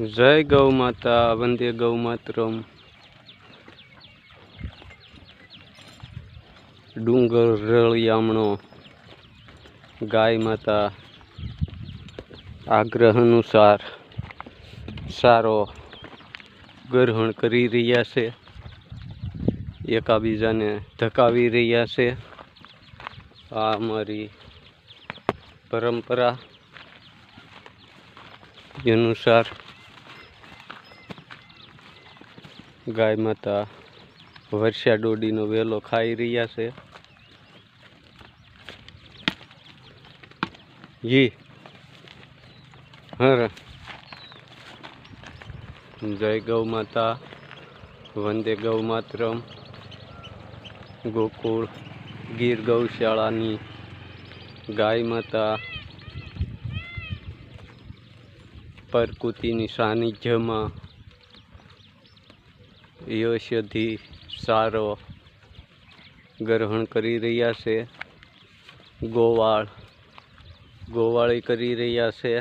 જય ગૌ માતા, વંદે ગૌ માતરમ. ડુંગર રળિયામણો. ગાય માતા, આગ્રહ અનુસાર સારો ગ્રહણ કરી રહ્યા છે. એકાબીજાને ધકાવી રહ્યા છે. આ અમારી પરંપરા અનુસાર ગાય માતા વર્ષા ડોડીનો વેલો ખાઈ રહ્યા છે. જી. હર. જય ગૌ માતા વંદે ગૌ માતરમ ગોકુળ, ગીર ગૌશાળાની ગાય માતા પરકુતિની સાનિધ્યમાં યશથી સારો ગ્રહણ કરી રહ્યા છે. ગોવાળ, ગોવાળી કરી રહ્યા છે.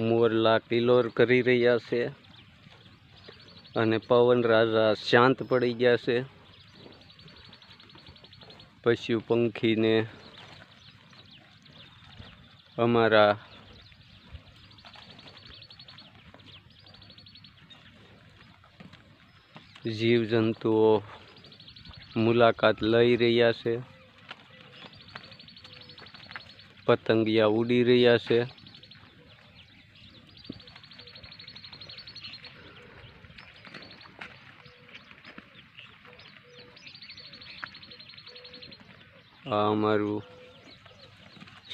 મોરલા કિલોર કરી રહ્યા છે. અને પવન રાજા શાંત પડી ગયા છે. પશુ પંખીને અમારા જીવજંતુઓ મુલાકાત લઈ રહ્યા છે. પતંગિયા ઉડી રહ્યા છે. આ અમારું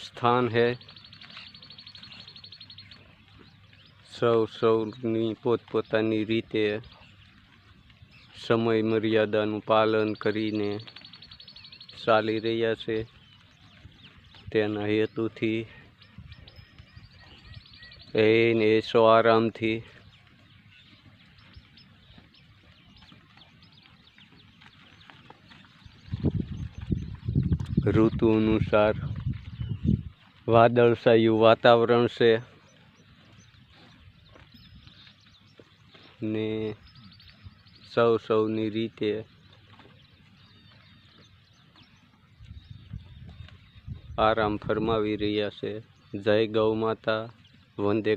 સ્થાન છે. સૌ સૌની પોતપોતાની રીતે સમય, મર્યાદાનું પાલન કરીને ચાલી રહ્યા છે. તેના હેતુથી એને સો આરામથી ઋતુ અનુસાર વાદળછાયું વાતાવરણ છે ને સૌ સૌની રીતે. આરામ ફરમાવી રહ્યા છે. જય ગૌ માતા વંદે